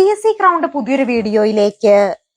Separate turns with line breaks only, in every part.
P S C crowned പുതിയൊരു വീഡിയോയിലേക്ക്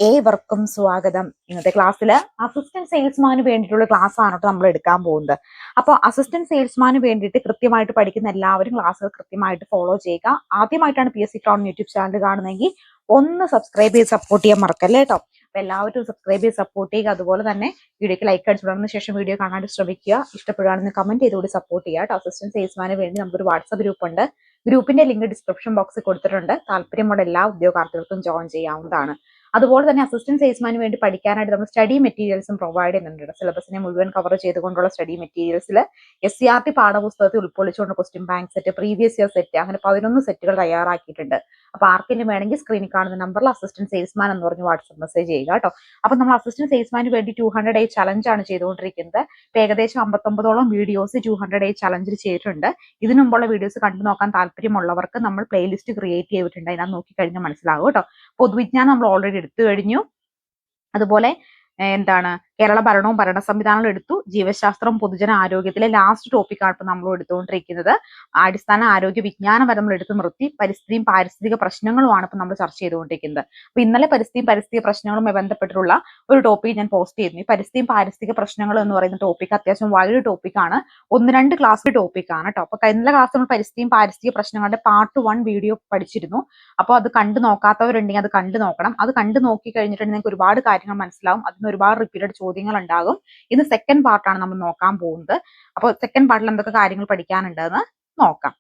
ഏവർക്കും സ്വാഗതം. ഇന്നത്തെ ക്ലാസ്സിൽ അസിസ്റ്റന്റ് സെയിൽസ്മാന് വേണ്ടിയിട്ടുള്ള ക്ലാസ് ആണ് നമ്മൾ എടുക്കാൻ പോകുന്നത്. അപ്പോൾ അസിസ്റ്റന്റ് സെയിൽസ്മാന് വേണ്ടിയിട്ട് കൃത്യമായിട്ട് പഠിക്കുന്ന എല്ലാവരും ക്ലാസ്സുകൾ കൃത്യമായിട്ട് ഫോളോ ചെയ്യുക. ആദ്യമായിട്ടാണ് പി എസ് സി ക്രൗണ്ട് യൂട്യൂബ് ചാനൽ കാണുന്നതെങ്കിൽ ഒന്ന് സബ്സ്ക്രൈബ് ചെയ്ത് സപ്പോർട്ട് ചെയ്യാൻ മറക്കല്ലേ കേട്ടോ അപ്പൊ എല്ലാവരും സബ്സ്ക്രൈബ് ചെയ്ത് സപ്പോർട്ട് ചെയ്യുക. അതുപോലെ തന്നെ വീഡിയോക്ക് ലൈക്ക് അടിച്ചു തുടർന്ന ശേഷം വീഡിയോ കാണാൻ ശ്രമിക്കുക. ഇഷ്ടപ്പെടുകയാണെന്ന് കമന്റ് ചെയ്തുകൂടി സപ്പോർട്ട് ചെയ്യുക അസിസ്റ്റന്റ് സെയിൽസ്മാന് വേണ്ടി നമുക്കൊരു വാട്സ്ആപ്പ് ഗ്രൂപ്പ് ഉണ്ട്. ഗ്രൂപ്പിന്റെ ലിങ്ക് ഡിസ്ക്രിപ്ഷൻ ബോക്സിൽ കൊടുത്തിട്ടുണ്ട്. താല്പര്യമുള്ള എല്ലാ ഉദ്യോഗാർത്ഥികൾക്കും ജോയിൻ ചെയ്യാവുന്നതാണ്. അതുപോലെ തന്നെ അസിസ്റ്റന്റ് സെയിൽസ്മാന് വേണ്ടി പഠിക്കാനായിട്ട് നമ്മൾ സ്റ്റഡി മെറ്റീരിയൽസും പ്രൊവൈഡ് ചെയ്യുന്നുണ്ട് സിലബസിനെ മുഴുവൻ കവർ ചെയ്തുകൊണ്ടുള്ള സ്റ്റഡി മെറ്റീരിയൽസിൽ എസ് സി ആർ ടി പാഠപുസ്തകത്തിൽ ഉൾക്കൊള്ളിച്ചുകൊണ്ട് question bank set previous year set അങ്ങനെ പതിനൊന്ന് സെറ്റുകൾ തയ്യാറാക്കിയിട്ടുണ്ട്. അപ്പൊ ആർക്കെങ്കിലും വേണമെങ്കിൽ സ്ക്രീനിൽ കാണുന്ന നമ്പറിൽ അസിസ്റ്റന്റ് സെയിൽസ്മാൻ എന്ന് പറഞ്ഞ് വാട്സ്ആപ്പ് മെസ്സേജ് ചെയ്യുക കേട്ടോ. അപ്പൊ നമ്മൾ അസിസ്റ്റന്റ് സെയിൽസ്മാന് വേണ്ടി ടു ഹൺഡ്രഡ് എ ചലഞ്ച് ആണ് ചെയ്തുകൊണ്ടിരിക്കുന്നത്. ഏകദേശം അമ്പത്തൊമ്പതോളം വീഡിയോസ് ടു ഹൺഡ്രഡ് എ ചലഞ്ചിൽ ചെയ്തിട്ടുണ്ട്. ഇതിനു മുമ്പുള്ള വീഡിയോസ് കണ്ടു നോക്കാൻ താല്പര്യമുള്ളവർക്ക് നമ്മൾ പ്ലേലിസ്റ്റ് ക്രിയേറ്റ് ചെയ്തിട്ടുണ്ട്. അതിനകത്ത് നോക്കിക്കഴിഞ്ഞാൽ മനസ്സിലാകും കേട്ടോ. പൊതുവിജ്ഞാനം നമ്മൾ ഓൾറെഡി എടുത്തു കഴിഞ്ഞു. അതുപോലെ എന്താണ് കേരള ഭരണവും ഭരണ സംവിധാനവും എടുത്തു. ജീവശാസ്ത്രം പൊതുജന ആരോഗ്യത്തിലെ ലാസ്റ്റ് ടോപ്പിക്കാണ് ഇപ്പൊ നമ്മൾ എടുത്തുകൊണ്ടിരിക്കുന്നത്. അടിസ്ഥാന ആരോഗ്യ വിജ്ഞാനം വരെ നമ്മൾ എടുത്തു നിർത്തി. പരിസ്ഥിതിയും പാരിസ്ഥിതിക പ്രശ്നങ്ങളുമാണ് ഇപ്പൊ നമ്മൾ ചർച്ച ചെയ്തുകൊണ്ടിരിക്കുന്നത്. അപ്പൊ ഇന്നലെ പരിസ്ഥിതിയും പരിസ്ഥിതി പ്രശ്നങ്ങളുമായി ബന്ധപ്പെട്ടിട്ടുള്ള ഒരു ടോപ്പിക് ഞാൻ പോസ്റ്റ് ചെയ്തു ഈ പരിസ്ഥിതിയും പാരിസ്ഥിതിക പ്രശ്നങ്ങൾ എന്ന് പറയുന്ന ടോപ്പിക് അത്യാവശ്യം വൈഡ് ടോപ്പിക്കാണ് ഒന്ന് രണ്ട് ക്ലാസ് ടോപ്പിക്കാണ് കേട്ടോ അപ്പൊ ഇന്നലെ ക്ലാസ് നമ്മൾ പരിസ്ഥിതിയും പാരിസ്ഥിതിക പ്രശ്നങ്ങളുടെ പാർട്ട് വൺ വീഡിയോ പഠിച്ചിരുന്നു. അപ്പോൾ അത് കണ്ടു നോക്കാത്തവരുണ്ടെങ്കിൽ അത് കണ്ടു നോക്കണം. അത് കണ്ടു നോക്കി കഴിഞ്ഞിട്ടുണ്ടെങ്കിൽ നിങ്ങൾക്ക് ഒരുപാട് കാര്യങ്ങൾ മനസ്സിലാവും. അതിന് ഒരുപാട് റിപ്പീറ്റഡ് ചോദ്യങ്ങൾ ഉണ്ടാകും ഇന്ന് സെക്കൻഡ് പാർട്ടാണ് നമ്മൾ നോക്കാൻ പോകുന്നത്. അപ്പോൾ സെക്കൻഡ് പാർട്ടിൽ എന്തൊക്കെ കാര്യങ്ങൾ പഠിക്കാനുണ്ടെന്ന് നോക്കാം.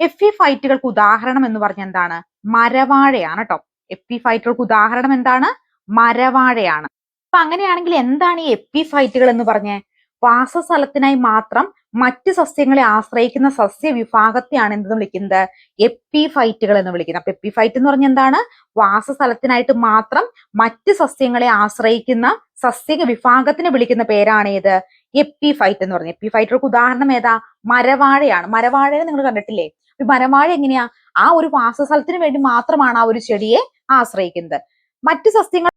എഫ് ഇ ഫൈറ്റുകൾക്ക് ഉദാഹരണം എന്ന് പറഞ്ഞ എന്താണ്? മരവാഴയാണ് കേട്ടോ. എഫ് ഇ ഫൈറ്റുകൾക്ക് ഉദാഹരണം എന്താണ്? മരവാഴയാണ്. അപ്പൊ അങ്ങനെയാണെങ്കിൽ എന്താണ് ഈ എപ്പി ഫൈറ്റുകൾ എന്ന് പറഞ്ഞേ? വാസസ്ഥലത്തിനായി മാത്രം മറ്റ് സസ്യങ്ങളെ ആശ്രയിക്കുന്ന സസ്യ വിഭാഗത്തെയാണ് എന്ത് വിളിക്കുന്നത്? എപ്പി ഫൈറ്റുകൾ എന്ന് വിളിക്കുന്നത്. അപ്പൊ എപ്പി ഫൈറ്റ് എന്ന് പറഞ്ഞാൽ എന്താണ്? വാസസ്ഥലത്തിനായിട്ട് മാത്രം മറ്റ് സസ്യങ്ങളെ ആശ്രയിക്കുന്ന സസ്യ വിഭാഗത്തിന് വിളിക്കുന്ന പേരാണ് ഏത്? എപ്പി ഫൈറ്റ് എന്ന് പറഞ്ഞത് എപ്പിഫൈറ്റുകൾക്ക് ഉദാഹരണം ഏതാ? മരവാഴയാണ്. മരവാഴയെ നിങ്ങൾ കണ്ടിട്ടില്ലേ? മരവാഴ എങ്ങനെയാ? ആ ഒരു വാസസ്ഥലത്തിന് വേണ്ടി മാത്രമാണ് ആ ഒരു ചെടിയെ ആശ്രയിക്കുന്നത്. മറ്റു സസ്യങ്ങൾ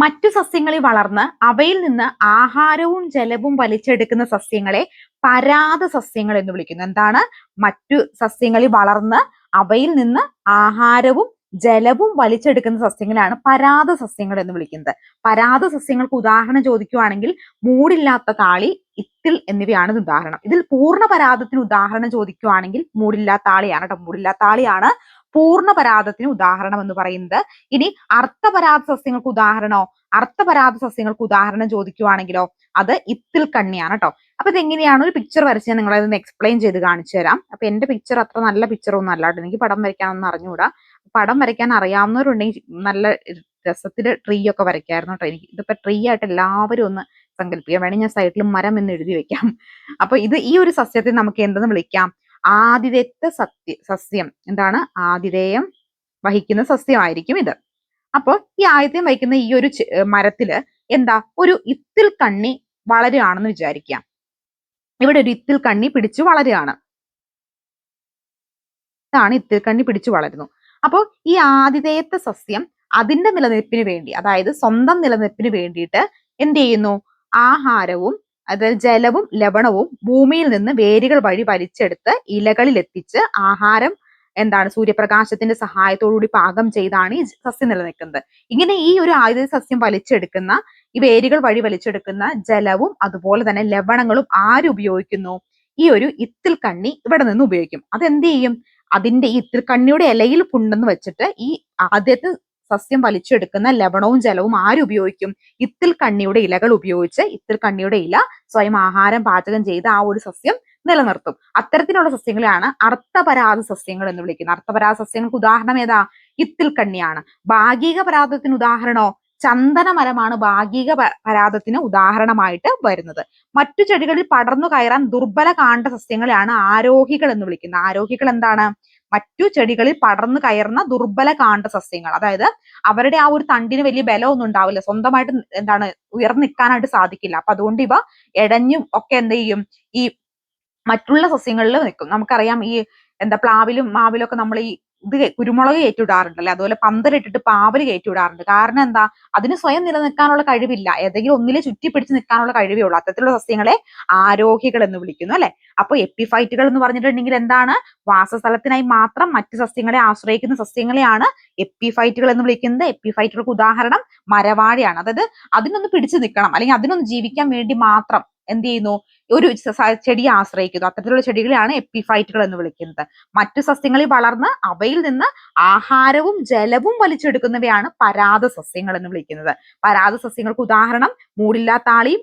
മറ്റു സസ്യങ്ങളിൽ വളർന്ന് അവയിൽ നിന്ന് ആഹാരവും ജലവും വലിച്ചെടുക്കുന്ന സസ്യങ്ങളെ പരാത സസ്യങ്ങൾ എന്ന് വിളിക്കുന്നു. എന്താണ്? മറ്റു സസ്യങ്ങളിൽ വളർന്ന് അവയിൽ നിന്ന് ആഹാരവും ജലവും വലിച്ചെടുക്കുന്ന സസ്യങ്ങളാണ് പരാത സസ്യങ്ങൾ എന്ന് വിളിക്കുന്നത്. പരാത സസ്യങ്ങൾക്ക് ഉദാഹരണം ചോദിക്കുവാണെങ്കിൽ മൂടില്ലാത്ത താളി ഇത്തിൽ എന്നിവയാണ് ഉദാഹരണം. ഇതിൽ പൂർണ പരാതത്തിന് ഉദാഹരണം ചോദിക്കുവാണെങ്കിൽ മൂടില്ലാത്ത താളിയാണ് കേട്ടോ. മൂടില്ലാത്ത ആളിയാണ് പൂർണ പരാതത്തിന് ഉദാഹരണം എന്ന് പറയുന്നത്. ഇനി അർത്ഥപരാത സസ്യങ്ങൾക്ക് ഉദാഹരണോ അർത്ഥപരാത സസ്യങ്ങൾക്ക് ഉദാഹരണം ചോദിക്കുവാണെങ്കിലോ അത് ഇത്തിൽ കണ്ണിയാണ് കേട്ടോ അപ്പൊ ഇതെങ്ങനെയാണ്? ഒരു പിക്ചർ വരച്ച് ഞാൻ നിങ്ങളെ എക്സ്പ്ലെയിൻ ചെയ്ത് കാണിച്ചു തരാം. അപ്പൊ എന്റെ പിക്ചർ അത്ര നല്ല പിക്ചർ ഒന്നും അല്ല കേട്ടോ എനിക്ക് പടം വരയ്ക്കാനൊന്നും അറിഞ്ഞുകൂടാ. പടം വരയ്ക്കാൻ അറിയാവുന്നവരുണ്ടെങ്കിൽ നല്ല രസത്തിൽ ട്രീ ഒക്കെ വരയ്ക്കായിരുന്നു കേട്ടോ എനിക്ക് ഇതിപ്പോ ട്രീ ആയിട്ട് എല്ലാവരും ഒന്ന് സങ്കല്പിക്കാം. വേണമെങ്കിൽ ഞാൻ സൈഡിൽ മരം എന്ന് എഴുതി വെക്കാം. അപ്പൊ ഇത് ഈ ഒരു സസ്യത്തെ നമുക്ക് എന്തെന്ന് വിളിക്കാം? ആതിഥേയത്വ സത്യ സസ്യം. എന്താണ്? ആതിഥേയം വഹിക്കുന്ന സസ്യമായിരിക്കും ഇത്. അപ്പോൾ ഈ ആതിഥ്യം വഹിക്കുന്ന ഈ ഒരു മരത്തിൽ എന്താ? ഒരു ഇത്തിൽ കണ്ണി വളരുകയാണെന്ന് വിചാരിക്കാം ഇവിടെ ഒരു ഇത്തിൽ കണ്ണി പിടിച്ചു വളരുകയാണ്. ഇതാണ് ഇത്തിൽ കണ്ണി പിടിച്ചു വളരുന്നു. അപ്പോൾ ഈ ആതിഥേയത്വ സസ്യം അതിന്റെ നിലനിൽപ്പിന് വേണ്ടി അതായത് സ്വന്തം നിലനിൽപ്പിന് വേണ്ടിയിട്ട് എന്ത് ചെയ്യുന്നു? ആഹാരവും അതായത് ജലവും ലവണവും ഭൂമിയിൽ നിന്ന് വേരുകൾ വഴി വലിച്ചെടുത്ത് ഇലകളിൽ എത്തിച്ച് ആഹാരം എന്താണ് സൂര്യപ്രകാശത്തിന്റെ സഹായത്തോടുകൂടി പാകം ചെയ്താണ് ഈ സസ്യം നിലനിൽക്കുന്നത്. ഇങ്ങനെ ഈ ഒരു ആയുധ സസ്യം വലിച്ചെടുക്കുന്ന ഈ വേരുകൾ വഴി വലിച്ചെടുക്കുന്ന ജലവും അതുപോലെ തന്നെ ലവണങ്ങളും ആര് ഉപയോഗിക്കുന്നു? ഈ ഒരു ഇത്തിൽ കണ്ണി ഇവിടെ നിന്ന് ഉപയോഗിക്കും. അതെന്ത് ചെയ്യും? അതിന്റെ ഈ ഇത്തിൽ കണ്ണിയുടെ ഇലയിൽ പുണ്ടെന്ന് വെച്ചിട്ട് ഈ ആദ്യത്തെ സസ്യം വലിച്ചെടുക്കുന്ന ലവണവും ജലവും ആരുപയോഗിക്കും ഇത്തിൽ കണ്ണിയുടെ ഇലകൾ ഉപയോഗിച്ച് ഇത്തിൽ കണ്ണിയുടെ ഇല സ്വയം ആഹാരം പാചകം ചെയ്ത് ആ ഒരു സസ്യം നിലനിർത്തും. അത്തരത്തിലുള്ള സസ്യങ്ങളെയാണ് അർത്ഥപരാത സസ്യങ്ങൾ എന്ന് വിളിക്കുന്നത്. അർത്ഥപരാത സസ്യങ്ങൾക്ക് ഉദാഹരണം ഏതാ? ഇത്തിൽ കണ്ണിയാണ്. ഭാഗിക പരാതത്തിന് ഉദാഹരണോ? ചന്ദന മരമാണ് ഭാഗിക പരാതത്തിന് ഉദാഹരണമായിട്ട് വരുന്നത്. മറ്റു ചെടികളിൽ പടർന്നു കയറാൻ ദുർബല കാണ്ട സസ്യങ്ങളെയാണ് ആരോഹികൾ എന്ന് വിളിക്കുന്നത്. ആരോഹികൾ എന്താണ്? മറ്റു ചെടികളിൽ പടർന്നു കയറുന്ന ദുർബല കാണ്ട സസ്യങ്ങൾ. അതായത് അവരുടെ ആ ഒരു തണ്ടിന് വലിയ ബലമൊന്നും ഉണ്ടാവില്ല. സ്വന്തമായിട്ട് എന്താണ് ഉയർന്നു നിൽക്കാനായിട്ട് സാധിക്കില്ല. അപ്പൊ അതുകൊണ്ട് ഇവ എടഞ്ഞും ഒക്കെ എന്ത് ചെയ്യും? ഈ മറ്റുള്ള സസ്യങ്ങളിൽ നിൽക്കും. നമുക്കറിയാം ഈ എന്താ പ്ലാവിലും മാവിലും ഒക്കെ നമ്മൾ ഈ ഇത് കുരുമുളക് കയറ്റിവിടാറുണ്ടല്ലേ? അതുപോലെ പന്തലിട്ടിട്ട് പാവൽ കയറ്റിവിടാറുണ്ട്. കാരണം എന്താ? അതിന് സ്വയം നിലനിൽക്കാനുള്ള കഴിവില്ല. ഏതെങ്കിലും ഒന്നിലെ ചുറ്റി പിടിച്ച് നിൽക്കാനുള്ള കഴിവേ ഉള്ളൂ. അത്തരത്തിലുള്ള സസ്യങ്ങളെ ആരോഹികൾ എന്ന് വിളിക്കുന്നു അല്ലെ? അപ്പൊ എപ്പിഫൈറ്റുകൾ എന്ന് പറഞ്ഞിട്ടുണ്ടെങ്കിൽ എന്താണ്? വാസസ്ഥലത്തിനായി മാത്രം മറ്റ് സസ്യങ്ങളെ ആശ്രയിക്കുന്ന സസ്യങ്ങളെയാണ് എപ്പിഫൈറ്റുകൾ എന്ന് വിളിക്കുന്നത്. എപ്പിഫൈറ്റുകൾക്ക് ഉദാഹരണം മരവാഴയാണ്. അതായത് അതിനൊന്ന് പിടിച്ചു നിൽക്കണം. അല്ലെങ്കിൽ അതിനൊന്ന് ജീവിക്കാൻ വേണ്ടി മാത്രം എന്ത് ചെയ്യുന്നു? ഒരു ചെടിയെ ആശ്രയിക്കുന്നു. അത്തരത്തിലുള്ള ചെടികളെയാണ് എപ്പിഫൈറ്റുകൾ എന്ന് വിളിക്കുന്നത്. മറ്റു സസ്യങ്ങളിൽ വളർന്ന് അവയിൽ നിന്ന് ആഹാരവും ജലവും വലിച്ചെടുക്കുന്നവയാണ് പരാത സസ്യങ്ങൾ എന്ന് വിളിക്കുന്നത്. പരാത സസ്യങ്ങൾക്ക് ഉദാഹരണം മൂടില്ലാത്താളിയും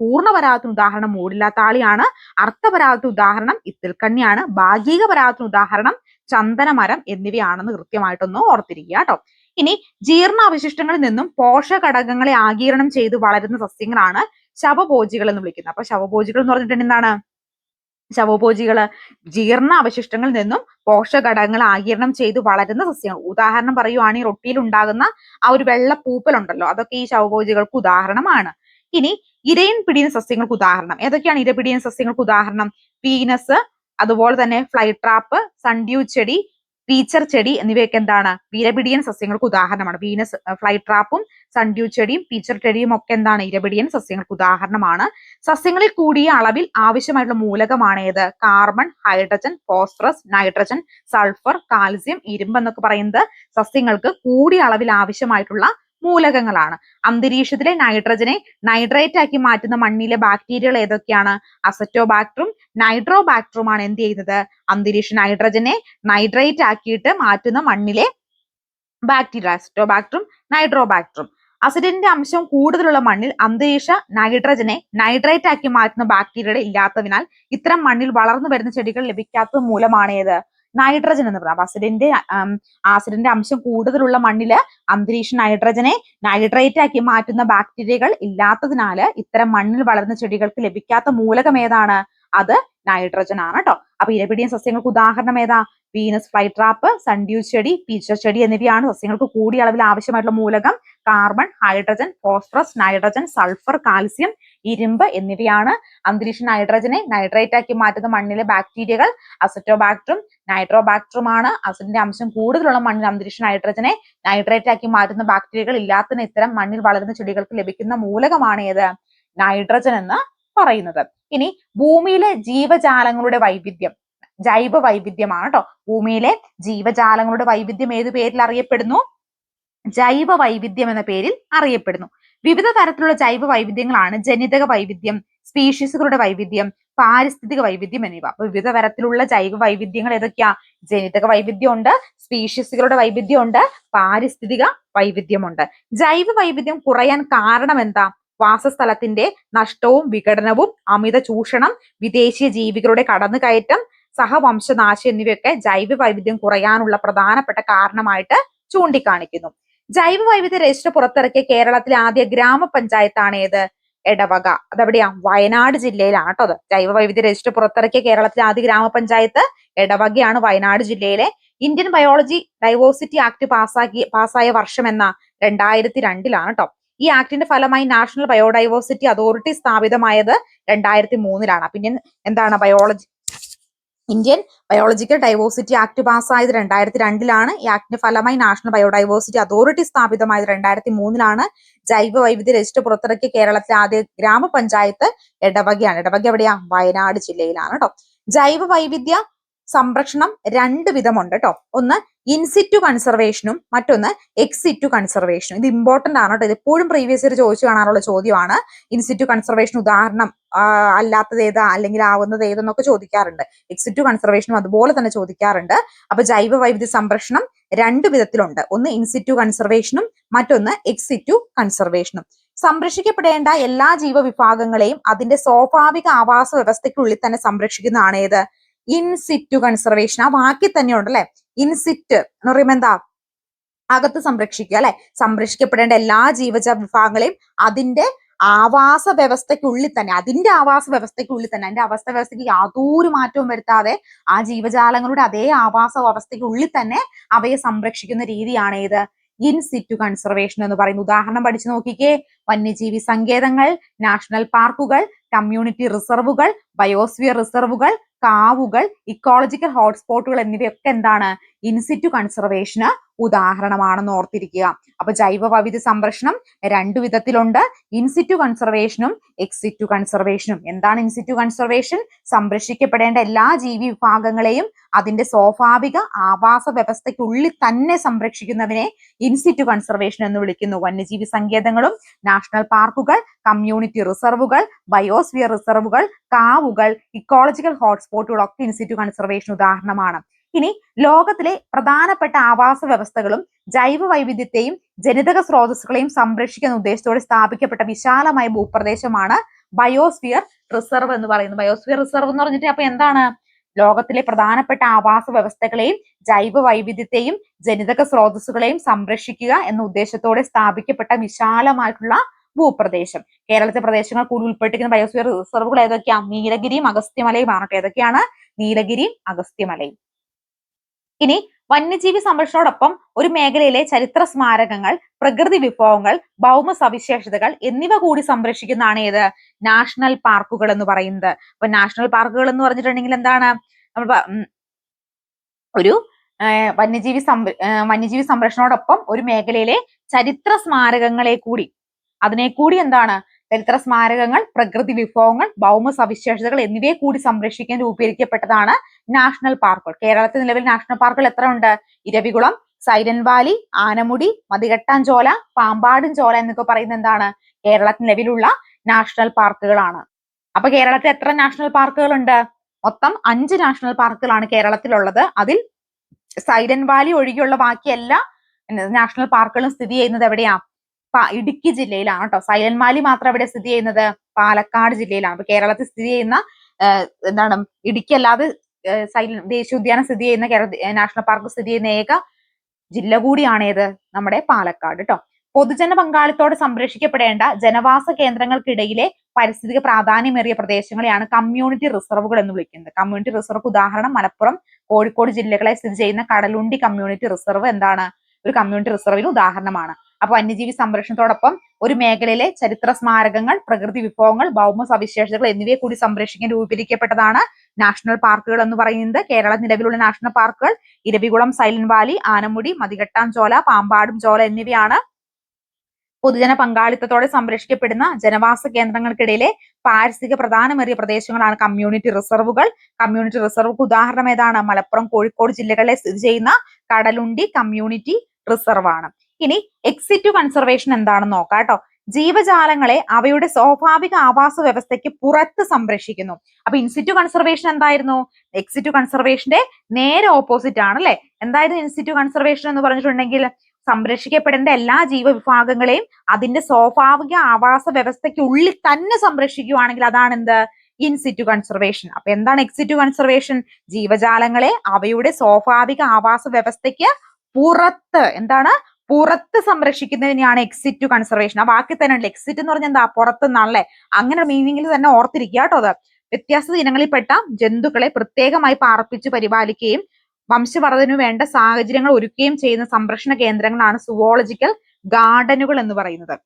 പൂർണ പരാതത്തിന് ഉദാഹരണം മൂടില്ലാത്താളിയാണ്. അർത്ഥപരാഗത്തിന് ഉദാഹരണം ഇത്തിൽക്കണ്ണിയാണ്. ഭാഗിക പരാഗത്തിന് ഉദാഹരണം ചന്ദനമരം എന്നിവയാണെന്ന് കൃത്യമായിട്ടൊന്ന് ഓർത്തിരിക്കുക കേട്ടോ. ഇനി ജീർണ അവശിഷ്ടങ്ങളിൽ നിന്നും പോഷക ഘടകങ്ങളെ ആഗീരണം ചെയ്ത് വളരുന്ന സസ്യങ്ങളാണ് ശവഭോജികൾ എന്ന് വിളിക്കുന്നത് അപ്പൊ ശവഭോജികൾ എന്ന് പറഞ്ഞിട്ടുണ്ടെങ്കിൽ എന്താണ്? ശവഭോജികൾ ജീർണ അവശിഷ്ടങ്ങളിൽ നിന്നും പോഷകഘടകങ്ങൾ ആകിരണം ചെയ്ത് വളരുന്ന സസ്യങ്ങൾ. ഉദാഹരണം പറയുവാണെങ്കിൽ റൊട്ടിയിൽ ഉണ്ടാകുന്ന ആ ഒരു വെള്ള പൂപ്പൽ ഉണ്ടല്ലോ അതൊക്കെ ഈ ശവഭോജികൾക്ക് ഉദാഹരണമാണ്. ഇനി ഇരയിൻ പിടിയുന്ന സസ്യങ്ങൾക്ക് ഉദാഹരണം. ഏതൊക്കെയാണ് ഇര പിടിയുന്ന സസ്യങ്ങൾക്ക് ഉദാഹരണം? പീനസ് അതുപോലെ തന്നെ ഫ്ലൈ ട്രാപ്പ് സൺഡ്യൂ ചെടി പീച്ചർ ചെടി എന്നിവയൊക്കെ എന്താണ്? ഇരപിടിയൻ സസ്യങ്ങൾക്ക് ഉദാഹരണമാണ്. വീനസ് ഫ്ലൈ ട്രാപ്പും സൺഡ്യൂ ചെടിയും പീച്ചർ ചെടിയും ഒക്കെ എന്താണ്? ഇരപിടിയൻ സസ്യങ്ങൾക്ക് ഉദാഹരണമാണ്. സസ്യങ്ങളിൽ കൂടിയ അളവിൽ ആവശ്യമായിട്ടുള്ള മൂലകമാണ് ഏത്? Carbon hydrogen phosphorus nitrogen sulphur calcium ഇരുമ്പ് എന്നൊക്കെ പറയുന്നത് സസ്യങ്ങൾക്ക് കൂടിയ അളവിൽ ആവശ്യമായിട്ടുള്ള മൂലകങ്ങളാണ്. അന്തരീക്ഷത്തിലെ നൈട്രജനെ നൈട്രേറ്റ് ആക്കി മാറ്റുന്ന മണ്ണിലെ ബാക്ടീരിയകൾ ഏതൊക്കെയാണ്? അസറ്റോബാക്ടറും നൈട്രോബാക്ടറുമാണ് എന്ത് ചെയ്യുന്നത്? അന്തരീക്ഷ നൈട്രജനെ നൈട്രേറ്റ് ആക്കിയിട്ട് മാറ്റുന്ന മണ്ണിലെ ബാക്ടീരിയ അസറ്റോബാക്ടറും നൈട്രോബാക്ടറും അസിഡിന്റെ അംശം കൂടുതലുള്ള മണ്ണിൽ അന്തരീക്ഷ നൈട്രജനെ നൈട്രേറ്റ് ആക്കി മാറ്റുന്ന ബാക്ടീരിയകൾ ഇല്ലാത്തതിനാൽ ഇത്തരം മണ്ണിൽ വളർന്നു വരുന്ന ചെടികൾ ലഭിക്കാത്തത് മൂലമാണ് ഏത് നൈട്രജൻ എന്ന് പറയുന്നത് അസിഡിന്റെ ആസിഡിന്റെ അംശം കൂടുതലുള്ള മണ്ണിൽ അന്തരീക്ഷ നൈട്രജനെ നൈട്രേറ്റ് ആക്കി മാറ്റുന്ന ബാക്ടീരിയകൾ ഇല്ലാത്തതിനാൽ ഇത്തരം മണ്ണിൽ വളർന്ന ചെടികൾക്ക് ലഭിക്കാത്ത മൂലകം ഏതാണ്? അത് നൈട്രജൻ ആണ് കേട്ടോ അപ്പൊ ഇരപിടിയൻ സസ്യങ്ങൾക്ക് ഉദാഹരണം ഏതാ? വീനസ് ഫ്ലൈ ട്രാപ്പ് സൺഡ്യൂ ചെടി പീച്ചർ ചെടി എന്നിവയാണ് സസ്യങ്ങൾക്ക് കൂടിയ അളവിൽ ആവശ്യമായിട്ടുള്ള മൂലകം. Carbon hydrogen phosphorus nitrogen sulphur calcium ഇരുമ്പ് എന്നിവയാണ് അന്തരീക്ഷ നൈട്രജനെ നൈട്രേറ്റ് ആക്കി മാറ്റുന്ന മണ്ണിലെ ബാക്ടീരിയകൾ അസറ്റോബാക്ടറും നൈട്രോബാക്ടറുമാണ് അസിഡിന്റെ അംശം കൂടുതലുള്ള മണ്ണിൽ അന്തരീക്ഷ നൈട്രജനെ നൈട്രേറ്റ് ആക്കി മാറ്റുന്ന ബാക്ടീരിയകൾ ഇല്ലാത്തതിന് ഇത്തരം മണ്ണിൽ വളരുന്ന ചെടികൾക്ക് ലഭിക്കുന്ന മൂലകമാണ് ഏത്? നൈട്രജൻ എന്ന് പറയുന്നത്. ഇനി ഭൂമിയിലെ ജീവജാലങ്ങളുടെ വൈവിധ്യം. ജൈവ വൈവിധ്യമാണ് കേട്ടോ ഭൂമിയിലെ ജീവജാലങ്ങളുടെ വൈവിധ്യം ഏത് പേരിൽ അറിയപ്പെടുന്നു? ജൈവ വൈവിധ്യം എന്ന പേരിൽ അറിയപ്പെടുന്നു. വിവിധ തരത്തിലുള്ള ജൈവ വൈവിധ്യങ്ങളാണ് ജനിതക വൈവിധ്യം സ്പീഷീസുകളുടെ വൈവിധ്യം പാരിസ്ഥിതിക വൈവിധ്യം എന്നിവ. വിവിധ തരത്തിലുള്ള ജൈവ വൈവിധ്യങ്ങൾ ഏതൊക്കെയാ? ജനിതക വൈവിധ്യമുണ്ട് സ്പീഷീസുകളുടെ വൈവിധ്യമുണ്ട് പാരിസ്ഥിതിക വൈവിധ്യമുണ്ട്. ജൈവ വൈവിധ്യം കുറയാൻ കാരണം എന്താ? വാസസ്ഥലത്തിന്റെ നഷ്ടവും വിഘടനവും അമിത ചൂഷണം വിദേശീയ ജീവികളുടെ കടന്നുകയറ്റം സഹവംശനാശം എന്നിവയൊക്കെ ജൈവ വൈവിധ്യം കുറയാനുള്ള പ്രധാനപ്പെട്ട കാരണമായിട്ട് ചൂണ്ടിക്കാണിക്കുന്നു. ജൈവ വൈവിധ്യ രജിസ്റ്റർ പുറത്തിറക്കിയ കേരളത്തിലെ ആദ്യ ഗ്രാമപഞ്ചായത്താണ് ഏത്? എടവക. അതെവിടെയാ? വയനാട് ജില്ലയിലാണ് കേട്ടോ അത്. ജൈവ വൈവിധ്യ രജിസ്റ്റർ പുറത്തിറക്കിയ കേരളത്തിലെ ആദ്യ ഗ്രാമപഞ്ചായത്ത് എടവകയാണ് വയനാട് ജില്ലയിലെ. ഇന്ത്യൻ ബയോളജി ഡൈവേഴ്സിറ്റി ആക്ട് പാസ്സാക്കി പാസ്സായ വർഷം എന്ന രണ്ടായിരത്തി രണ്ടിലാണ് കേട്ടോ ഈ ആക്ടിന്റെ ഫലമായി നാഷണൽ ബയോഡൈവേഴ്സിറ്റി അതോറിറ്റി സ്ഥാപിതമായത് രണ്ടായിരത്തി മൂന്നിലാണ് പിന്നെ എന്താണ്? Biology Indian biological diversity act പാസ്സായത് രണ്ടായിരത്തി രണ്ടിലാണ് ഈ ആക്ടിന്റെ ഫലമായി നാഷണൽ ബയോഡൈവേഴ്സിറ്റി അതോറിറ്റി സ്ഥാപിതമായത് രണ്ടായിരത്തി മൂന്നിലാണ് ജൈവ വൈവിധ്യ രജിസ്റ്റർ പുറത്തിറക്കിയ കേരളത്തിലെ ആദ്യ ഗ്രാമപഞ്ചായത്ത് എടവകയാണ്. എടവക എവിടെയാ? വയനാട് ജില്ലയിലാണ് കേട്ടോ ജൈവ വൈവിധ്യ സംരക്ഷണം രണ്ട് വിധമുണ്ട് കേട്ടോ. ഒന്ന് ഇൻസിറ്റു കൺസർവേഷനും മറ്റൊന്ന് എക്സിറ്റു കൺസർവേഷനും ഇത് ഇമ്പോർട്ടന്റ് ആണ് കേട്ടോ. ഇത് എപ്പോഴും പ്രീവിയസ് ഇയർ ചോദിച്ചു കാണാറുള്ള ചോദ്യമാണ്. ഇൻസിറ്റു കൺസർവേഷൻ ഉദാഹരണം അല്ലാത്തത് ഏതാ അല്ലെങ്കിൽ ആവുന്നത് ഏതെന്നൊക്കെ ചോദിക്കാറുണ്ട്. എക്സിറ്റു കൺസർവേഷനും അതുപോലെ തന്നെ ചോദിക്കാറുണ്ട്. അപ്പൊ ജൈവ വൈവിധ്യ സംരക്ഷണം രണ്ട് വിധത്തിലുണ്ട്. ഒന്ന് ഇൻസിറ്റു കൺസർവേഷനും മറ്റൊന്ന് എക്സിറ്റു കൺസർവേഷനും സംരക്ഷിക്കപ്പെടേണ്ട എല്ലാ ജീവവിഭാഗങ്ങളെയും അതിന്റെ സ്വാഭാവിക ആവാസ വ്യവസ്ഥയ്ക്കുള്ളിൽ തന്നെ സംരക്ഷിക്കുന്നതാണ് ഏത്? ഇൻസിറ്റു കൺസർവേഷൻ ആ വാക്കി തന്നെ ഉണ്ടല്ലേ? ഇൻസിറ്റ് എന്ന് പറയുമ്പോൾ എന്താ? അകത്ത് സംരക്ഷിക്കുക അല്ലെ? സംരക്ഷിക്കപ്പെടേണ്ട എല്ലാ ജീവജ വിഭാഗങ്ങളെയും അതിന്റെ ആവാസ വ്യവസ്ഥയ്ക്കുള്ളിൽ തന്നെ അതിന്റെ ആവാസ വ്യവസ്ഥയ്ക്കുള്ളിൽ തന്നെ അതിന്റെ അവസ്ഥ വ്യവസ്ഥയ്ക്ക് യാതൊരു മാറ്റവും വരുത്താതെ ആ ജീവജാലങ്ങളുടെ അതേ ആവാസ അവസ്ഥയ്ക്കുള്ളിൽ തന്നെ അവയെ സംരക്ഷിക്കുന്ന രീതിയാണ് ഏത്? ഇൻ സിറ്റു കൺസർവേഷൻ എന്ന് പറയുന്ന ഉദാഹരണം പഠിച്ചു നോക്കിക്കേ. വന്യജീവി സങ്കേതങ്ങൾ നാഷണൽ പാർക്കുകൾ കമ്മ്യൂണിറ്റി റിസർവുകൾ ബയോസ്ഫിയർ റിസർവുകൾ കാവുകൾ ഇക്കോളജിക്കൽ ഹോട്ട്സ്പോട്ടുകൾ എന്നിവയൊക്കെ എന്താണ്? ഇൻസിറ്റു കൺസർവേഷന് ഉദാഹരണമാണെന്ന് ഓർത്തിരിക്കുക. അപ്പൊ ജൈവ വൈവിധ്യ സംരക്ഷണം രണ്ടു വിധത്തിലുണ്ട്. ഇൻസിറ്റു കൺസർവേഷനും എക്സിറ്റു കൺസർവേഷനും എന്താണ് ഇൻസിറ്റു കൺസർവേഷൻ സംരക്ഷിക്കപ്പെടേണ്ട എല്ലാ ജീവി വിഭാഗങ്ങളെയും അതിന്റെ സ്വാഭാവിക ആവാസ വ്യവസ്ഥയ്ക്കുള്ളിൽ തന്നെ സംരക്ഷിക്കുന്നതിനെ ഇൻസിറ്റു കൺസർവേഷൻ എന്ന് വിളിക്കുന്നു. വന്യജീവി സങ്കേതങ്ങളും നാഷണൽ പാർക്കുകൾ കമ്മ്യൂണിറ്റി റിസർവുകൾ ബയോസ്ഫിയർ റിസർവുകൾ കാവുകൾ ഇക്കോളജിക്കൽ ഹോട്ട്സ്പോട്ടുകൾ ഒക്കെ ഇൻസ്റ്റിറ്റ്യൂട്ട് കൺസർവേഷൻ ഉദാഹരണമാണ്. ഇനി ലോകത്തിലെ പ്രധാനപ്പെട്ട ആവാസ വ്യവസ്ഥകളും ജൈവ വൈവിധ്യത്തെയും ജനിതക സ്രോതസ്സുകളെയും സംരക്ഷിക്കുന്ന ഉദ്ദേശത്തോടെ സ്ഥാപിക്കപ്പെട്ട വിശാലമായ ഭൂപ്രദേശമാണ് ബയോസ്ഫിയർ റിസർവ് എന്ന് പറയുന്നത്. ബയോസ്ഫിയർ റിസർവ് എന്ന് പറഞ്ഞിട്ട് അപ്പൊ എന്താണ്? ലോകത്തിലെ പ്രധാനപ്പെട്ട ആവാസ വ്യവസ്ഥകളെയും ജൈവ വൈവിധ്യത്തെയും ജനിതക സ്രോതസ്സുകളെയും സംരക്ഷിക്കുക എന്ന ഉദ്ദേശത്തോടെ സ്ഥാപിക്കപ്പെട്ട വിശാലമായിട്ടുള്ള ഭൂപ്രദേശം. കേരളത്തിലെ പ്രദേശങ്ങൾ കൂടി ഉൾപ്പെട്ടിരിക്കുന്ന ബയോസ്ഫിയർ റിസർവുകൾ ഏതൊക്കെയാ നീലഗിരിയും അഗസ്ത്യമലയും ആണോ ഏതൊക്കെയാണ്? നീലഗിരിയും അഗസ്ത്യമലയും. ഇനി വന്യജീവി സംരക്ഷണത്തോടൊപ്പം ഒരു മേഖലയിലെ ചരിത്ര സ്മാരകങ്ങൾ പ്രകൃതി വിഭവങ്ങൾ ഭൗമ സവിശേഷതകൾ എന്നിവ കൂടി സംരക്ഷിക്കുന്നതാണ് ഏത്? നാഷണൽ പാർക്കുകൾ എന്ന് പറയുന്നത്. അപ്പൊ നാഷണൽ പാർക്കുകൾ എന്ന് പറഞ്ഞിട്ടുണ്ടെങ്കിൽ എന്താണ്? നമ്മൾ ഒരു വന്യജീവി സംര വന്യജീവി സംരക്ഷണത്തോടൊപ്പം ഒരു മേഖലയിലെ ചരിത്ര സ്മാരകങ്ങളെ കൂടി അതിനെ കൂടി എന്താണ്? ചരിത്ര സ്മാരകങ്ങൾ പ്രകൃതി വിഭവങ്ങൾ ഭൗമ സവിശേഷതകൾ എന്നിവയെ കൂടി സംരക്ഷിക്കാൻ രൂപീകരിക്കപ്പെട്ടതാണ് നാഷണൽ പാർക്കുകൾ. കേരളത്തിൽ നിലവിൽ നാഷണൽ പാർക്കുകൾ എത്ര ഉണ്ട്? ഇരവികുളം സൈലന്റ് വാലി ആനമുടി മതികെട്ടാഞ്ചോല പാമ്പാടുംചോല എന്നൊക്കെ പറയുന്നത് എന്താണ്? കേരളത്തിൽ നിലവിലുള്ള നാഷണൽ പാർക്കുകളാണ്. അപ്പൊ കേരളത്തിൽ എത്ര നാഷണൽ പാർക്കുകൾ ഉണ്ട്? മൊത്തം അഞ്ച് നാഷണൽ പാർക്കുകളാണ് കേരളത്തിലുള്ളത്. അതിൽ സൈലന്റ് വാലി ഒഴികെയുള്ള ബാക്കി എല്ലാ നാഷണൽ പാർക്കുകളും സ്ഥിതി ചെയ്യുന്നത് എവിടെയാ? ഇടുക്കി ജില്ലയിലാണ് കേട്ടോ സൈലന്റ് മാലി മാത്രം അവിടെ സ്ഥിതി ചെയ്യുന്നത് പാലക്കാട് ജില്ലയിലാണ്. അപ്പൊ കേരളത്തിൽ സ്ഥിതി ചെയ്യുന്ന എന്താണ് ഇടുക്കി അല്ലാതെ സൈലന്റ് ദേശീയോദ്യാനം സ്ഥിതി ചെയ്യുന്ന കേരള നാഷണൽ പാർക്ക് സ്ഥിതി ചെയ്യുന്ന ഏക ജില്ല കൂടിയാണ് ഏത്? നമ്മുടെ പാലക്കാട് കേട്ടോ പൊതുജന പങ്കാളിത്തോടെ സംരക്ഷിക്കപ്പെടേണ്ട ജനവാസ കേന്ദ്രങ്ങൾക്കിടയിലെ പരിസ്ഥിതിക പ്രാധാന്യമേറിയ പ്രദേശങ്ങളെയാണ് കമ്മ്യൂണിറ്റി റിസർവുകൾ എന്ന് വിളിക്കുന്നത്. കമ്മ്യൂണിറ്റി റിസർവ് ഉദാഹരണം മലപ്പുറം കോഴിക്കോട് ജില്ലകളെ സ്ഥിതി ചെയ്യുന്ന കടലുണ്ടി കമ്മ്യൂണിറ്റി റിസർവ് എന്താണ്? ഒരു കമ്മ്യൂണിറ്റി റിസർവിന് ഉദാഹരണമാണ്. അപ്പൊ വന്യജീവി സംരക്ഷണത്തോടൊപ്പം ഒരു മേഖലയിലെ ചരിത്ര സ്മാരകങ്ങൾ പ്രകൃതി വിഭവങ്ങൾ ഭൗമ സവിശേഷതകൾ എന്നിവയെ കൂടി സംരക്ഷിക്കാൻ രൂപീകരിക്കപ്പെട്ടതാണ് നാഷണൽ പാർക്കുകൾ എന്ന് പറയുന്നത്. കേരള നിലവിലുള്ള നാഷണൽ പാർക്കുകൾ ഇരവികുളം സൈലന്റ് വാലി ആനമുടി മതികെട്ടാഞ്ചോല പാമ്പാടും ചോല എന്നിവയാണ്. പൊതുജന പങ്കാളിത്തത്തോടെ സംരക്ഷിക്കപ്പെടുന്ന ജനവാസ കേന്ദ്രങ്ങൾക്കിടയിലെ പാരിസ്ഥിതിക പ്രധാനമേറിയ പ്രദേശങ്ങളാണ് കമ്മ്യൂണിറ്റി റിസർവുകൾ കമ്മ്യൂണിറ്റി റിസർവുക്ക് ഉദാഹരണം ഏതാണ്? മലപ്പുറം കോഴിക്കോട് ജില്ലകളിലെ സ്ഥിതി ചെയ്യുന്ന കടലുണ്ടി കമ്മ്യൂണിറ്റി റിസർവ് ആണ്. ഇനി എക്സിറ്റ് കൺസർവേഷൻ എന്താണെന്ന് നോക്കാം കേട്ടോ. ജീവജാലങ്ങളെ അവയുടെ സ്വാഭാവിക ആവാസ വ്യവസ്ഥയ്ക്ക് പുറത്ത് സംരക്ഷിക്കുന്നു. അപ്പൊ ഇൻസിറ്റു കൺസർവേഷൻ എന്തായിരുന്നു? എക്സിറ്റു കൺസർവേഷന്റെ നേരെ ഓപ്പോസിറ്റ് ആണ് അല്ലെ? എന്തായിരുന്നു ഇൻസിറ്റു കൺസർവേഷൻ എന്ന് പറഞ്ഞിട്ടുണ്ടെങ്കിൽ? സംരക്ഷിക്കപ്പെടേണ്ട എല്ലാ ജീവവിഭാഗങ്ങളെയും അതിന്റെ സ്വാഭാവിക ആവാസ വ്യവസ്ഥയ്ക്ക് ഉള്ളിൽ തന്നെ സംരക്ഷിക്കുകയാണെങ്കിൽ അതാണ് എന്ത് ഇൻസിറ്റു കൺസർവേഷൻ അപ്പൊ എന്താണ് എക്സിറ്റു കൺസർവേഷൻ ജീവജാലങ്ങളെ അവയുടെ സ്വാഭാവിക ആവാസ വ്യവസ്ഥയ്ക്ക് പുറത്ത് എന്താണ്? പുറത്ത് സംരക്ഷിക്കുന്നതിനെയാണ് എക്സിറ്റ് കൺസർവേഷൻ ആ വാക്കി തന്നെ ഉണ്ട് എക്സിറ്റ് എന്ന് പറഞ്ഞാൽ എന്താ? പുറത്തുനിന്നാണല്ലേ? അങ്ങനെ മീനിങ്ങിൽ തന്നെ ഓർത്തിരിക്കുക കേട്ടോ അത്. വ്യത്യസ്ത ഇനങ്ങളിൽപ്പെട്ട ജന്തുക്കളെ പ്രത്യേകമായി പാർപ്പിച്ച് പരിപാലിക്കുകയും വംശവർദ്ധനു വേണ്ട സാഹചര്യങ്ങൾ ഒരുക്കുകയും ചെയ്യുന്ന സംരക്ഷണ കേന്ദ്രങ്ങളാണ് സുവോളജിക്കൽ ഗാർഡനുകൾ എന്ന് പറയുന്നത്.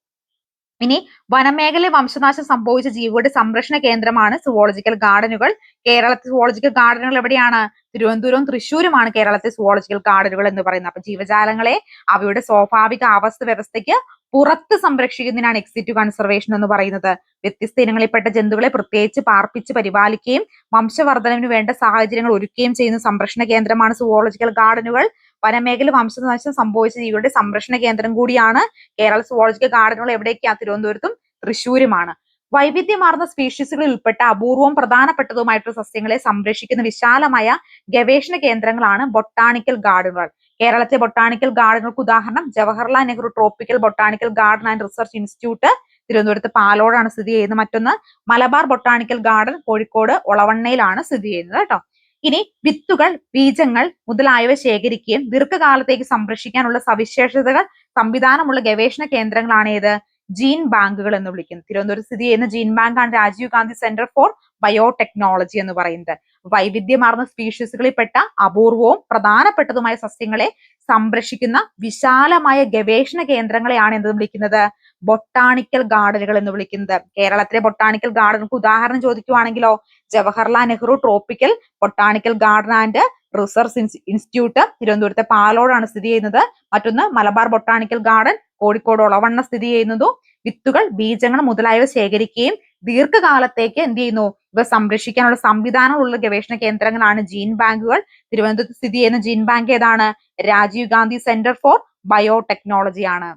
ഇനി വനമേഖലയിൽ വംശനാശം സംഭവിച്ച ജീവികളുടെ സംരക്ഷണ കേന്ദ്രമാണ് സുവോളജിക്കൽ ഗാർഡനുകൾ കേരളത്തിൽ സുവോളജിക്കൽ ഗാർഡനുകൾ എവിടെയാണ്? തിരുവനന്തപുരവും തൃശ്ശൂരുമാണ് കേരളത്തിലെ സുവോളജിക്കൽ ഗാർഡനുകൾ എന്ന് പറയുന്നത്. അപ്പൊ ജീവജാലങ്ങളെ അവയുടെ സ്വാഭാവിക അവസ്ഥ വ്യവസ്ഥയ്ക്ക് പുറത്ത് സംരക്ഷിക്കുന്നതിനാണ് എക്സിറ്റീവ് കൺസർവേഷൻ എന്ന് പറയുന്നത്. വ്യത്യസ്ത ഇനങ്ങളിൽപ്പെട്ട ജന്തുക്കളെ പ്രത്യേകിച്ച് പാർപ്പിച്ച് പരിപാലിക്കുകയും വംശവർദ്ധനവിന് വേണ്ട സാഹചര്യങ്ങൾ ഒരുക്കുകയും ചെയ്യുന്ന സംരക്ഷണ കേന്ദ്രമാണ് സുവോളജിക്കൽ ഗാർഡനുകൾ വനമേഖല വംശനാശം സംഭവിച്ച ജീവികളുടെ സംരക്ഷണ കേന്ദ്രം കൂടിയാണ് കേരള സുവോളജിക്കൽ ഗാർഡനുകൾ എവിടേക്കാ തിരുവനന്തപുരത്തും തൃശ്ശൂരുമാണ്. വൈവിധ്യമാർന്ന സ്പീഷീസുകളിൽ ഉൾപ്പെട്ട അപൂർവവും പ്രധാനപ്പെട്ടതുമായിട്ടുള്ള സസ്യങ്ങളെ സംരക്ഷിക്കുന്ന വിശാലമായ ഗവേഷണ കേന്ദ്രങ്ങളാണ് ബൊട്ടാണിക്കൽ ഗാർഡനുകൾ കേരളത്തിലെ ബൊട്ടാണിക്കൽ ഗാർഡനുകൾക്ക് ഉദാഹരണം Jawaharlal Nehru Tropical Botanical Garden and Research Institute തിരുവനന്തപുരത്ത് പാലോടാണ് സ്ഥിതി ചെയ്യുന്നത്. മറ്റൊന്ന് മലബാർ ബൊട്ടാണിക്കൽ ഗാർഡൻ കോഴിക്കോട് ഒളവണ്ണയിലാണ് സ്ഥിതി ചെയ്യുന്നത് കേട്ടോ. ഇനി വിത്തുകൾ ബീജങ്ങൾ മുതലായവ ശേഖരിക്കുകയും ദീർഘകാലത്തേക്ക് സംരക്ഷിക്കാനുള്ള സവിശേഷതകൾ സംവിധാനമുള്ള ഗവേഷണ കേന്ദ്രങ്ങളാണ് ഏത്? ജീൻ ബാങ്കുകൾ എന്ന് വിളിക്കുന്നത് തിരുവനന്തപുരത്ത് സ്ഥിതി ചെയ്യുന്ന ജീൻ ബാങ്കാണ് Rajiv Gandhi Centre for Biotechnology എന്ന് പറയുന്നത്. വൈവിധ്യമാർന്ന സ്പീഷീസുകളിൽപ്പെട്ട അപൂർവവും പ്രധാനപ്പെട്ടതുമായ സസ്യങ്ങളെ സംരക്ഷിക്കുന്ന വിശാലമായ ഗവേഷണ കേന്ദ്രങ്ങളെയാണ് എന്ത് വിളിക്കുന്നത്? ബൊട്ടാണിക്കൽ ഗാർഡനുകൾ എന്ന് വിളിക്കുന്നത്. കേരളത്തിലെ ബൊട്ടാണിക്കൽ ഗാർഡനുകൾക്ക് ഉദാഹരണം ചോദിക്കുവാണെങ്കിലോ Jawaharlal Nehru Tropical Botanical Garden and Research Institute തിരുവനന്തപുരത്തെ പാലോടാണ് സ്ഥിതി ചെയ്യുന്നത്. മറ്റൊന്ന് മലബാർ ബൊട്ടാണിക്കൽ ഗാർഡൻ കോഴിക്കോട് ഒളവണ്ണ സ്ഥിതി ചെയ്യുന്നതും വിത്തുകൾ ബീജങ്ങൾ മുതലായവ ശേഖരിക്കുകയും ദീർഘകാലത്തേക്ക് എന്ത് ചെയ്യുന്നു? ഇവ സംരക്ഷിക്കാനുള്ള സംവിധാനങ്ങളുള്ള ഗവേഷണ കേന്ദ്രങ്ങളാണ് ജീൻ ബാങ്കുകൾ. തിരുവനന്തപുരത്ത് സ്ഥിതി ചെയ്യുന്ന ജീൻ ബാങ്ക് ഏതാണ്? Rajiv Gandhi Centre for Biotechnology ആണ്.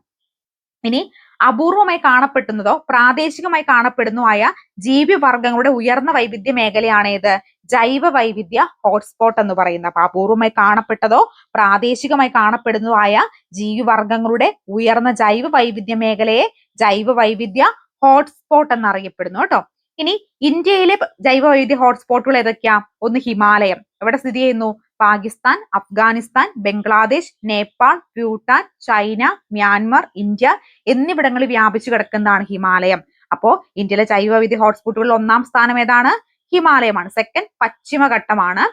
ഇനി അപൂർവമായി കാണപ്പെടുന്നതോ പ്രാദേശികമായി കാണപ്പെടുന്നതോ ആയ ജീവിവർഗങ്ങളുടെ ഉയർന്ന വൈവിധ്യ മേഖലയാണ് ഏത് ജൈവ വൈവിധ്യ ഹോട്ട്സ്പോട്ട് എന്ന് പറയുന്നത് അപ്പൊ അപൂർവമായി കാണപ്പെട്ടതോ പ്രാദേശികമായി കാണപ്പെടുന്നതോ ആയ ജീവിവർഗങ്ങളുടെ ഉയർന്ന ജൈവ വൈവിധ്യ മേഖലയെ ജൈവ വൈവിധ്യ ഹോട്ട്സ്പോട്ട് എന്നറിയപ്പെടുന്നു കേട്ടോ. ഇനി ഇന്ത്യയിലെ ജൈവ വൈവിധ്യ ഹോട്ട്സ്പോട്ടുകൾ ഏതൊക്കെയാ? ഒന്ന് ഹിമാലയം. എവിടെ സ്ഥിതി ചെയ്യുന്നു? Pakistan Afghanistan Bangladesh Nepal Bhutan China Myanmar India എന്നിവിടങ്ങളിൽ വ്യാപിച്ചു കിടക്കുന്നതാണ് ഹിമാലയം. അപ്പോ ഇന്ത്യയിലെ ജൈവവിധി ഹോട്ട്സ്പോട്ടുകളിൽ ഒന്നാം സ്ഥാനം ഏതാണ്? ഹിമാലയമാണ്. സെക്കൻഡ് പശ്ചിമഘട്ടമാണ്.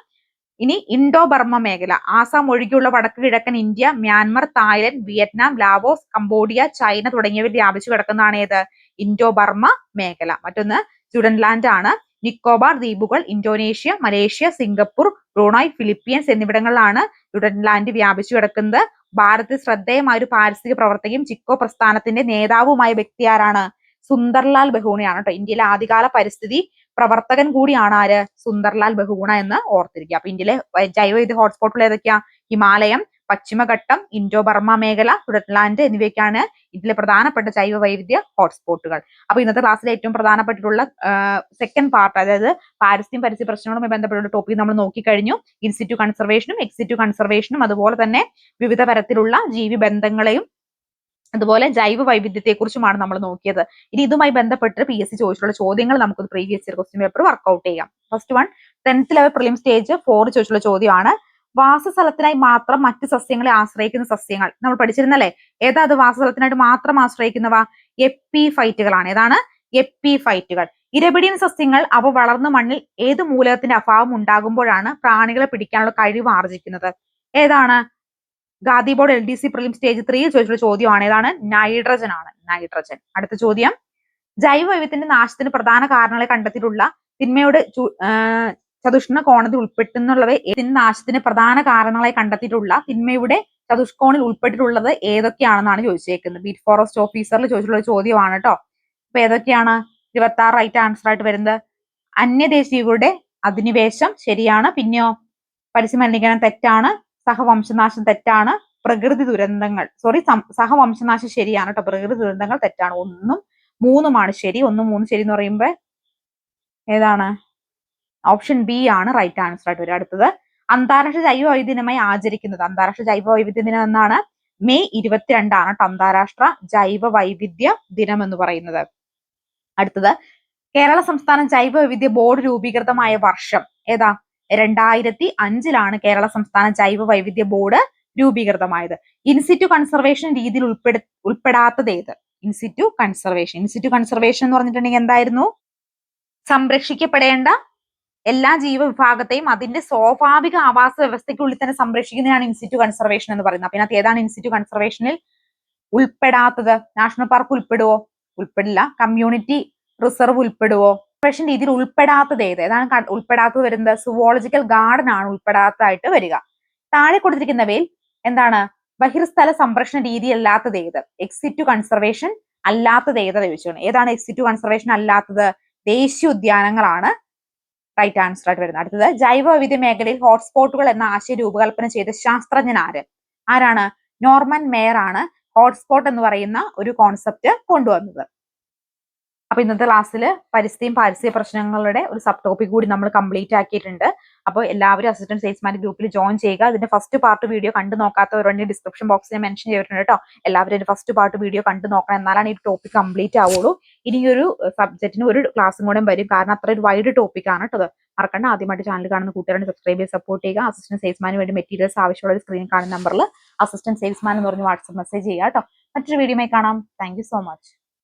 ഇനി ഇൻഡോ ബർമ്മ മേഖല. ആസാം ഒഴികെയുള്ള വടക്ക് കിഴക്കൻ India Myanmar Thailand Vietnam Laos Cambodia China തുടങ്ങിയവർ വ്യാപിച്ചു കിടക്കുന്നതാണ് ഏത്? ഇൻഡോ ബർമ്മ മേഖല. മറ്റൊന്ന് ജുഡൻലാൻഡ് ആണ്. നിക്കോബാർ ദ്വീപുകൾ Indonesia Malaysia Singapore Brunei Philippines എന്നിവിടങ്ങളിലാണ് യുഡൻലാൻഡ് വ്യാപിച്ചു കിടക്കുന്നത്. ഭാരതത്തിൽ ശ്രദ്ധേയമായ ഒരു പാരിസ്ഥിതിക പ്രവർത്തകയും ചിക്കോ പ്രസ്ഥാനത്തിന്റെ നേതാവുമായ വ്യക്തി ആരാണ് സുന്ദർലാൽ ബഹുണയാണ് കേട്ടോ. ഇന്ത്യയിലെ ആദ്യകാല പരിസ്ഥിതി പ്രവർത്തകൻ കൂടിയാണ് ആര്? സുന്ദർലാൽ ബഹുഗുണ എന്ന് ഓർത്തിരിക്കുക. അപ്പൊ ഇന്ത്യയിലെ ജൈവ ജൈവവൈദ്യ ഹോട്ട്സ്പോട്ടുകൾ ഏതൊക്കെയാ? ഹിമാലയം പശ്ചിമഘട്ടം ഇൻഡോ ബർമ മേഖല ഫുഡ്ലാൻഡ് എന്നിവയൊക്കെയാണ് ഇതിലെ പ്രധാനപ്പെട്ട ജൈവ വൈവിധ്യ ഹോട്ട്സ്പോട്ടുകൾ അപ്പൊ ഇന്നത്തെ ക്ലാസ്സിലെ ഏറ്റവും പ്രധാനപ്പെട്ടിട്ടുള്ള സെക്കൻഡ് പാർട്ട് അതായത് പാരിസ്ഥിതിക പരിസ്ഥിതി പ്രശ്നങ്ങളുമായി ബന്ധപ്പെട്ടുള്ള ടോപ്പിക് നമ്മൾ നോക്കിക്കഴിഞ്ഞു. ഇൻസിറ്റു കൺസർവേഷനും എക്സിറ്റു കൺസർവേഷനും അതുപോലെ തന്നെ വിവിധ തരത്തിലുള്ള ജീവി ബന്ധങ്ങളെയും അതുപോലെ ജൈവ വൈവിധ്യത്തെക്കുറിച്ചുമാണ് നമ്മൾ നോക്കിയത്. ഇനി ഇതുമായി ബന്ധപ്പെട്ട് പി എസ് സി ചോദിച്ചിട്ടുള്ള ചോദ്യങ്ങൾ നമുക്ക് previous year question paper workout ചെയ്യാം. First one tenth level prelim stage four ചോദിച്ചിട്ടുള്ള ചോദ്യമാണ് വാസസ്ഥലത്തിനായി മാത്രം മറ്റു സസ്യങ്ങളെ ആശ്രയിക്കുന്ന സസ്യങ്ങൾ. നമ്മൾ പഠിച്ചിരുന്നല്ലേ? ഏതാ അത് വാസസ്ഥലത്തിനായിട്ട് മാത്രം ആശ്രയിക്കുന്നവ? എപ്പി ഫൈറ്റുകളാണ് ഏതാണ്? എപ്പി ഫൈറ്റുകൾ ഇരപിടിയൻ സസ്യങ്ങൾ അവ വളർന്ന മണ്ണിൽ ഏത് മൂലകത്തിന്റെ അഭാവം ഉണ്ടാകുമ്പോഴാണ് പ്രാണികളെ പിടിക്കാനുള്ള കഴിവ് ആർജിക്കുന്നത്? ഏതാണ്? Khadi board L D C prelim stage ത്രീയിൽ ചോദിച്ചിട്ടുള്ള ചോദ്യമാണ്. ഏതാണ്? നൈട്രജൻ ആണ് നൈട്രജൻ. അടുത്ത ചോദ്യം. ജൈവവൈവിധ്യത്തിന്റെ നാശത്തിന് പ്രധാന കാരണങ്ങളെ കണ്ടെത്തിയിട്ടുള്ള തിന്മയുടെ ചതുഷ്ണ ഉൾപ്പെട്ടെന്നുള്ളത് ഇതിന്റെ നാശത്തിന് പ്രധാന കാരണങ്ങളായി കണ്ടെത്തിയിട്ടുള്ള തിന്മയുടെ ചതുഷ്കോണിൽ ഉൾപ്പെട്ടിട്ടുള്ളത് ഏതൊക്കെയാണെന്നാണ് ചോദിച്ചേക്കുന്നത്. ബീറ്റ് ഫോറസ്റ്റ് ഓഫീസറിൽ ചോദിച്ചിട്ടുള്ള ചോദ്യമാണ് കേട്ടോ അപ്പൊ ഏതൊക്കെയാണ്? ഇരുപത്തി ആറ് റൈറ്റ് ആൻസർ ആയിട്ട് വരുന്നത്. അന്യദേശീയരുടെ അധിനിവേശം ശരിയാണ് പിന്നെയോ? പരിസ്ഥിതി തെറ്റാണ് സഹവംശനാശം തെറ്റാണ് പ്രകൃതി ദുരന്തങ്ങൾ സോറി സഹവംശനാശം ശരിയാണ് കേട്ടോ പ്രകൃതി ദുരന്തങ്ങൾ തെറ്റാണ്. ഒന്നും മൂന്നുമാണ് ശരി ഒന്നും മൂന്നും ശരി എന്ന് പറയുമ്പോൾ ഏതാണ്? ഓപ്ഷൻ ബി ആണ് റൈറ്റ് ആൻസർ ആയിട്ട് വരിക. അടുത്തത് അന്താരാഷ്ട്ര ജൈവ ദിനമായി ആചരിക്കുന്നത്. അന്താരാഷ്ട്ര ജൈവ വൈവിധ്യ ദിനം എന്നാണ് മെയ് ഇരുപത്തിരണ്ടാണ് അന്താരാഷ്ട്ര ജൈവ വൈവിധ്യ ദിനം എന്ന് പറയുന്നത്. അടുത്തത് കേരള സംസ്ഥാന ജൈവ വൈവിധ്യ ബോർഡ് രൂപീകൃതമായ വർഷം ഏതാ? രണ്ടായിരത്തി അഞ്ചിലാണ് കേരള സംസ്ഥാന ജൈവ വൈവിധ്യ ബോർഡ് രൂപീകൃതമായത്. ഇൻസിറ്റു കൺസർവേഷൻ രീതിയിൽ ഉൾപ്പെടു ഉൾപ്പെടാത്തത് ഏത്? ഇൻസിറ്റു കൺസർവേഷൻ ഇൻസിറ്റു കൺസർവേഷൻ എന്ന് പറഞ്ഞിട്ടുണ്ടെങ്കിൽ എന്തായിരുന്നു? സംരക്ഷിക്കപ്പെടേണ്ട എല്ലാ ജീവവിഭാഗത്തെയും അതിന്റെ സ്വാഭാവിക ആവാസ വ്യവസ്ഥയ്ക്കുള്ളിൽ തന്നെ സംരക്ഷിക്കുന്നതാണ് ഇൻസിറ്റു കൺസർവേഷൻ എന്ന് പറയുന്നത്. അപ്പൊ ഏതാണ് ഇൻസിറ്റു കൺസർവേഷനിൽ ഉൾപ്പെടാത്തത്. നാഷണൽ പാർക്ക് ഉൾപ്പെടുവോ? ഉൾപ്പെടില്ല. കമ്മ്യൂണിറ്റി റിസർവ് ഉൾപ്പെടുവോ? കൺസർവേഷൻ രീതിയിൽ ഉൾപ്പെടാത്തത് ഏത്? ഏതാണ് ഉൾപ്പെടാത്തത് വരുന്നത്? സുവോളജിക്കൽ ഗാർഡൻ ആണ് ഉൾപ്പെടാത്തതായിട്ട് വരിക. താഴെ കൊടുത്തിരിക്കുന്നവയിൽ എന്താണ്? ബഹിർസ്ഥല സംരക്ഷണ രീതി അല്ലാത്തത് ഏത്? എക്സിറ്റു കൺസർവേഷൻ അല്ലാത്തത് ഏതാ ചോദിച്ചാണ്? ഏതാണ് എക്സിറ്റു കൺസർവേഷൻ അല്ലാത്തത്? ദേശീയ ഉദ്യാനങ്ങളാണ് റൈറ്റ് ആൻസർ ആയിട്ട് വരുന്നത്. അടുത്തത് ജൈവ വൈവിധ്യ മേഖലയിൽ ഹോട്ട്സ്പോട്ടുകൾ എന്ന ആശയ രൂപകൽപ്പന ചെയ്ത ശാസ്ത്രജ്ഞൻ ആര്? ആരാണ്? നോർമൻ മേയർ ആണ് ഹോട്ട്സ്പോട്ട് എന്ന് പറയുന്ന ഒരു കോൺസെപ്റ്റ് കൊണ്ടുവന്നത്. അപ്പൊ ഇന്നത്തെ ക്ലാസ്സിൽ പരിസ്ഥിതിയും പാരിസ്ഥിതിക പ്രശ്നങ്ങളുടെ ഒരു സബ് ടോപ്പിക് കൂടി നമ്മൾ കംപ്ലീറ്റ് ആക്കിയിട്ടുണ്ട്. അപ്പോൾ എല്ലാവരും അസിസ്റ്റന്റ് സെയിൽസ്മാൻ ഗ്രൂപ്പിൽ ജോയിൻ ചെയ്യുക. അതിന്റെ ഫസ്റ്റ് പാർട്ട് വീഡിയോ കണ്ടു നോക്കാത്തവരുണ്ടെങ്കിൽ ഡിസ്ക്രിപ്ഷൻ ബോക്സിൽ മെൻഷൻ ചെയ്തിട്ടുണ്ട് കേട്ടോ എല്ലാവരും അതിന്റെ ഫസ്റ്റ് പാർട്ട് വീഡിയോ കണ്ടു നോക്കണം. എന്നാലാണ് ഈ ടോപ്പിക് കംപ്ലീറ്റ് ആവുള്ളൂ. ഇനി ഒരു സബ്ജക്റ്റിന് ഒരു ക്ലാസ്സും കൂടെ വരും. കാരണം അത്ര ഒരു വൈഡ് ടോപ്പിക് ആണ് കേട്ടോ മറക്കണ്ട. ആദ്യമായിട്ട് ചാനൽ കാണുന്ന കൂട്ടുകാരെ സബ്സ്ക്രൈബ് ചെയ്ത് സപ്പോർട്ട് ചെയ്യുക. അസിസ്റ്റന്റ് സെയിൽസ്മാന് വേണ്ടി മെറ്റീരിയൽസ് ആവശ്യമുള്ള സ്ക്രീൻ കാണുന്ന നമ്പറിൽ അസിസ്റ്റന്റ് സെയിൽസ്മാൻ എന്ന് പറഞ്ഞ് വാട്സ്ആപ്പ് മെസ്സേജ് ചെയ്യുക കേട്ടോ മറ്റൊരു വീഡിയോ കാണാം. Thank so much